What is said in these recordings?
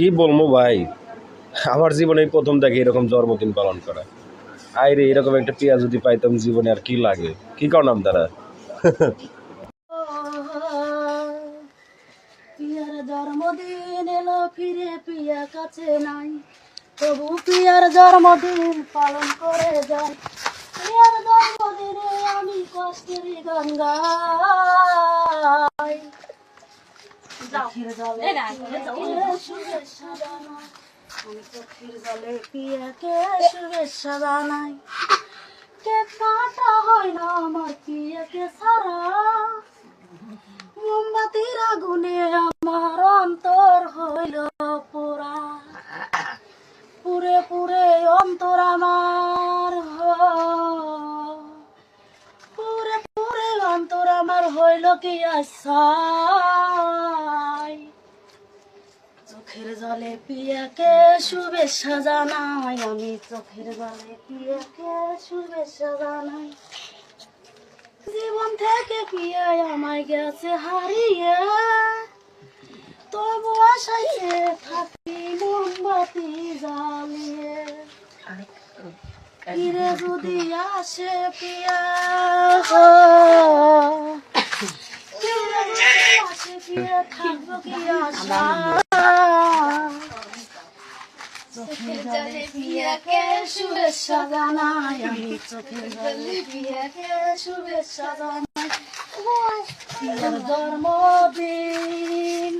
কি বলব ভাই? আমার জীবনে প্রথম দেখে এরকম জন্মদিন পালন করা। আই রে এরকম একটা পেঁয়াজ যদি পাইতাম জীবনে আর কি লাগে? কি করলাম তারা? পিয়ার জন্মদিন এলো, ফিরে পিয়া কাছে নাই। তবু পিয়ার জন্মদিন পালন করে যাই। পিয়ার জন্মদিনে আমি কষ্টের গঙ্গাই মোমবাতির আগুনে আমার অন্তর হইল পোড়া পুরে পুরে অন্তর আমার পুরে পুরে অন্তর আমার হইল কি আশাই চোখের জলে পিয়াকে শুভেচ্ছা জানাই? আমি চোখের জলে পিয়াকে শুভেচ্ছা জানাই? জীবন থেকে পিয়াই আমায় গেছে হারিয়ে। তবু আশাইয়ে থাকি মোমবাতি জ্বালিয়ে। ফিরে যদি আসে পিয়া। ফিরে যদি আসে পিয়া থাকব কি আশা চোখের জলে শুভেচ্ছা জানাই আমি চোখের জলে পিয়াকে শুভেচ্ছা জানাই। পিয়ার জন্মদিন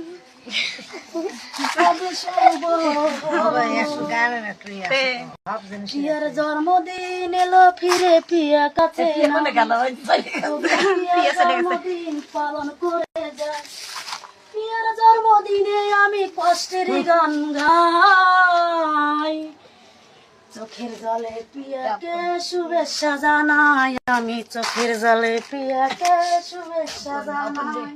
পিয়ার জন্মদিন এলো ফিরে পিয়া কাছে জন্মদিন পালন করে যায়। পিয়ার জন্মদিনে আমি কষ্টের গান গাই। চোখের জলে পিয়াকে শুভেচ্ছা জানাই আমি চোখের জলে পিয়াকে শুভেচ্ছা জানাই।